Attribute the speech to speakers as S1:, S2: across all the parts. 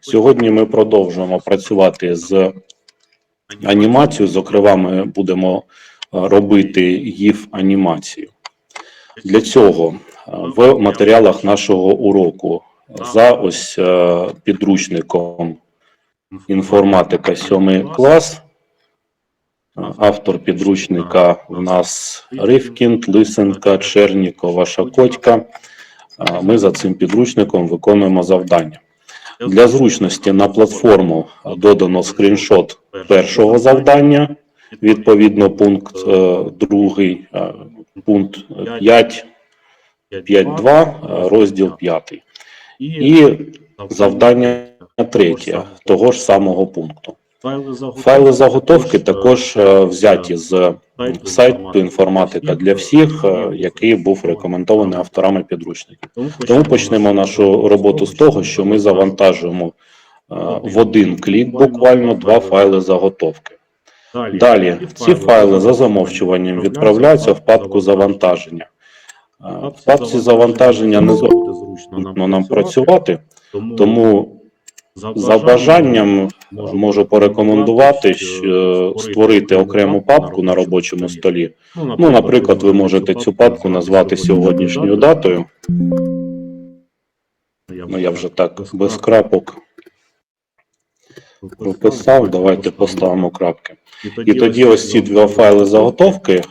S1: Сьогодні ми продовжуємо працювати з анімацією. Зокрема, ми будемо е, робити їв анімацію. Для цього е, в матеріалах нашого уроку за ось е, підручником інформатика 7 клас. Е, Автор підручника у нас Ривкінд, Лисенка, Чернікова, Шакотька. Е, Ми за цим підручником виконуємо завдання. Для зручності на платформу додано скріншот першого завдання, відповідно, пункт е, другий, е, пункт 5, 5.2, е, розділ 5. І завдання третє того ж самого пункту. Файли заготовки також е, взяті з сайту інформатика для всіх, е, який був рекомендований авторами підручників. Тому почнемо нашу роботу з того, що ми завантажуємо е, в один клік буквально два файли заготовки. Далі ці файли за замовчуванням відправляються в папку завантаження. Е, В папці завантаження не зручно нам працювати, тому за бажанням можу порекомендувати що, е, створити окрему папку на робочому столі. Ну, наприклад, ви можете цю папку назвати сьогоднішньою датою. Ну, я вже так без крапок прописав. Давайте поставимо крапки. І тоді ось ці два файли заготовки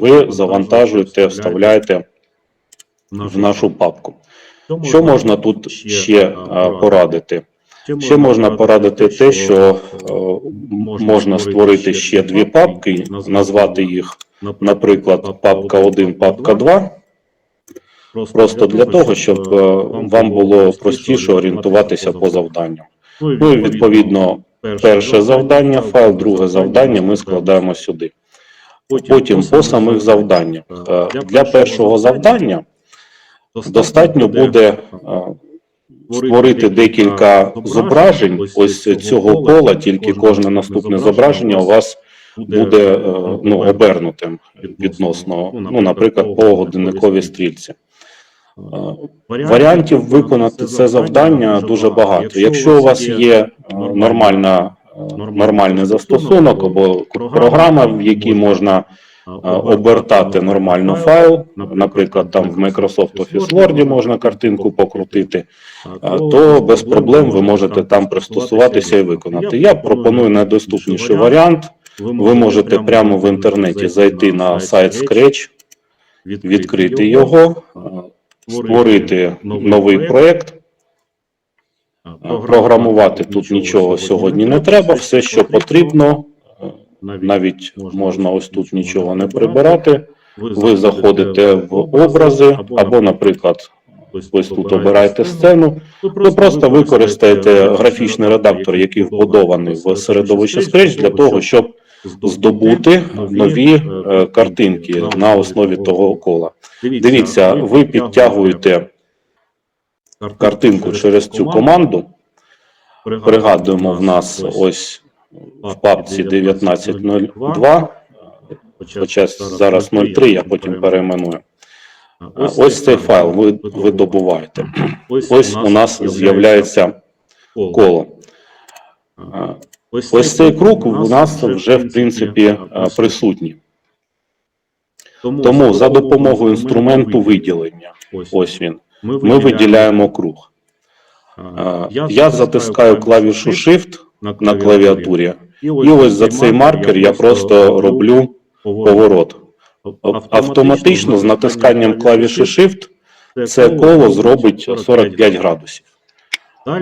S1: ви завантажуєте, вставляєте в нашу папку. Що можна тут ще порадити? Ще можна порадити те, що е, можна створити ще дві папки, назвати їх, наприклад, папка 1, папка 2, просто для того, щоб е, вам було простіше орієнтуватися по завданню. Ну і відповідно, перше завдання, файл, друге завдання ми складаємо сюди. Потім по самих завданнях. Е, Для першого завдання достатньо буде е, створити декілька зображень ось цього кола, тільки кожне наступне зображення у вас буде е, ну, обернутим відносно, ну, наприклад, по годинниковій стрільці. Е, Варіантів виконати це завдання дуже багато. Якщо у вас є е, нормальна, нормальний застосунок або програма, в якій можна обертати нормально файл, наприклад, там в Microsoft Office Word можна картинку покрутити, то без проблем ви можете там пристосуватися і виконати. Я пропоную найдоступніший варіант. Ви можете прямо в інтернеті зайти на сайт Scratch, відкрити його, створити новий проєкт. Програмувати. тут нічого сьогодні не треба. Все, що потрібно, навіть можна ось тут нічого не прибирати. Ви заходите в образи, або, наприклад, ось тут обираєте сцену. Ви просто використаєте графічний редактор, який вбудований в середовище Scratch для того, щоб здобути нові е, картинки на основі того кола. Дивіться, ви підтягуєте картинку через цю команду. Пригадуємо, в нас ось папці 1902, хоча зараз 03, я потім перейменую. Ось цей файл. ви, ви добуваєте. Ось у нас з'являється коло. Ось цей круг у нас вже в принципі присутній. Тому за допомогою інструменту виділення, ось він, ми виділяємо. круг. Я затискаю клавішу Shift на клавіатурі, і ось за цей маркер я просто роблю поворот. Автоматично з натисканням клавіші Shift це коло зробить 45 градусів.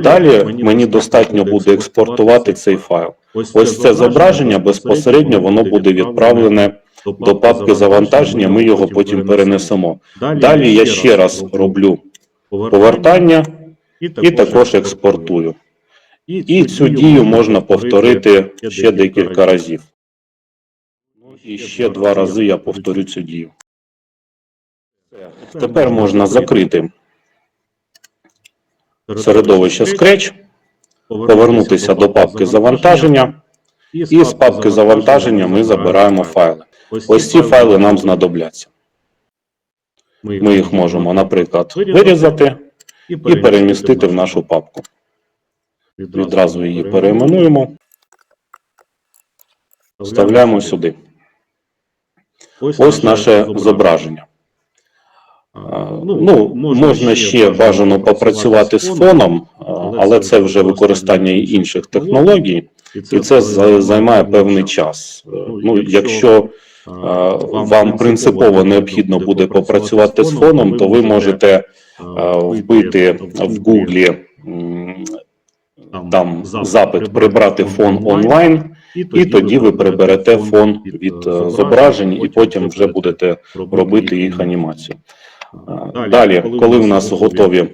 S1: Далі мені достатньо буде експортувати цей файл. Ось це зображення безпосередньо воно буде відправлене до папки завантаження, ми його потім перенесемо. Далі я ще раз роблю повертання і також експортую. І цю дію можна повторити ще декілька разів. Ну, І ще два рази я повторю цю дію. Тепер можна закрити середовище Scratch, повернутися до папки завантаження, і з папки завантаження ми забираємо файли. Ось ці файли нам знадобляться. Ми їх можемо, наприклад, вирізати і перемістити в нашу папку. Відразу її перейменуємо, вставляємо сюди. Ось наше зображення. А, Ну, можна ще бажано попрацювати з фоном, але це вже використання інших технологій, і це займає певний час. Е, Ну, якщо вам принципово необхідно буде попрацювати з фоном, то ви можете вбити в Гуглі м, там запит прибрати фон онлайн, і тоді ви приберете фон від е, зображень, і потім вже будете робити їх анімацію. А, Далі, коли в нас готові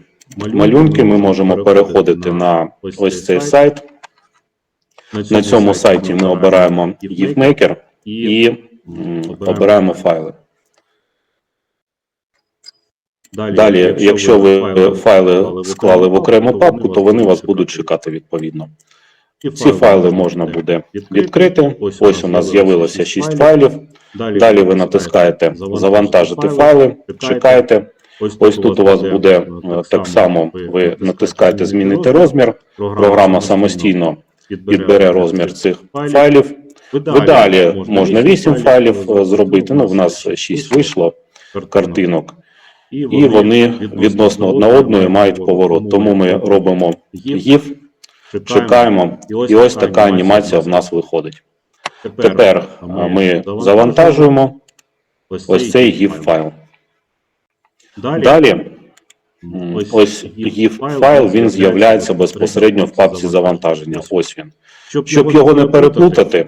S1: малюнки, ми можемо переходити на ось цей сайт. На цьому сайті ми обираємо GIFMaker і обираємо файли. Далі, якщо ви файли склали в окрему папку, то вони вас будуть чекати відповідно. Ці файли можна буде відкрити. Ось у нас з'явилося 6 файлів. Далі ви натискаєте Завантажити файли, чекаєте. Ось тут у вас буде е, так само. Ви натискаєте Змінити розмір. Програма самостійно підбере розмір цих файлів. В далі можна 8 файлів е, зробити. Ну, в нас 6 вийшло картинок, і вони відносно одна одної мають поворот. Тому ми робимо GIF, чекаємо, і ось така анімація в нас виходить. Тепер ми завантажуємо ось цей GIF файл. Далі ось GIF файл він з'являється безпосередньо в папці завантаження. Ось він. Щоб його не переплутати,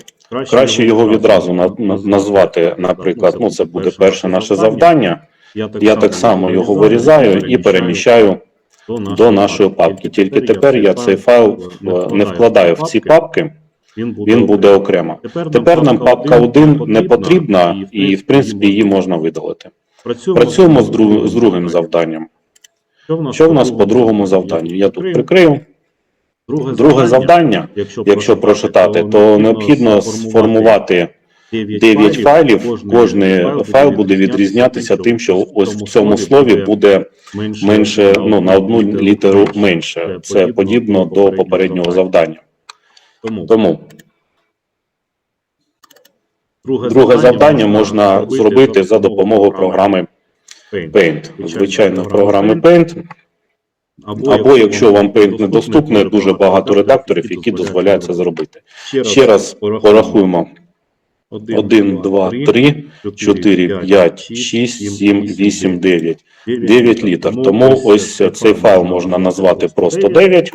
S1: краще його відразу на- на- назвати. Наприклад, ну це буде перше наше завдання. Я так само його вирізаю і переміщаю до нашої папки. Тільки тепер я цей файл е, не вкладаю в ці папки, він буде окремо. Тепер нам папка 1 не потрібна, і в принципі її можна видалити. Працюємо з, друг, з другим завданням. Що в нас по другому завданню? Я тут прикрию. Друге завдання, якщо прочитати, то необхідно сформувати 9 файлів. Кожний файл буде відрізнятися тим, що ось в цьому слові буде менше, ну на одну літеру менше. Це подібно до попереднього завдання. Тому друге завдання можна зробити за допомогою програми Paint. Звичайно, програми Paint. Або якщо вам Paint недоступний, дуже багато редакторів, які дозволяють це зробити. Ще раз порахуємо. 1, 2, 3, 4, 5, 6, 7, 8, 9. 9 літер. Тому ось цей файл можна назвати просто 9.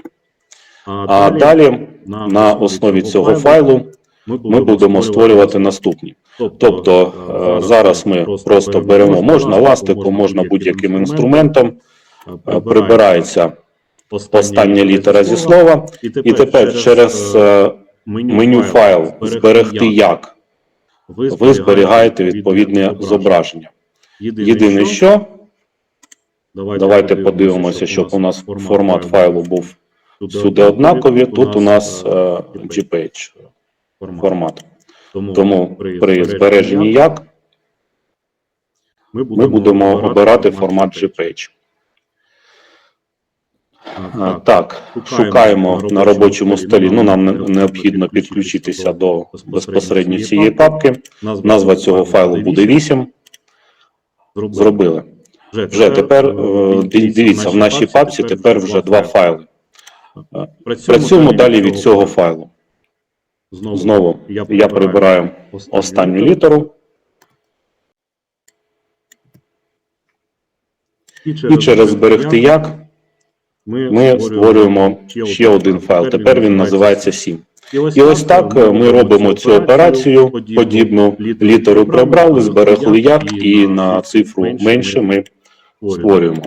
S1: А далі на основі цього файлу ми будемо створювати наступні. Тобто е, зараз ми просто беремо, можна ластиком, можна будь-яким інструментом, е, прибирається остання літера зі слова, і тепер через е, меню файл зберегти як ви зберігаєте відповідне зображення. Єдине, що давайте подивимося, щоб у нас формат файлу був всюди однаковий. Тут у нас е, JPEG формат. Тому при збереженні як ми будемо обирати формат JPEG. А, Так, шукаємо на робочому столі. Ну, нам необхідно підключитися до безпосередньо цієї папки. Назва цього файлу буде 8. Зробили. Вже тепер е, дивіться, в нашій папці тепер вже два файли. Працюємо далі від цього файлу. Знову я прибираю останню літеру і через зберегти як ми створюємо ще один файл. Тепер він називається 7. І ось так е, ми робимо цю операцію подібну. Літеру прибрали, зберегли як, і на цифру менше ми створюємо.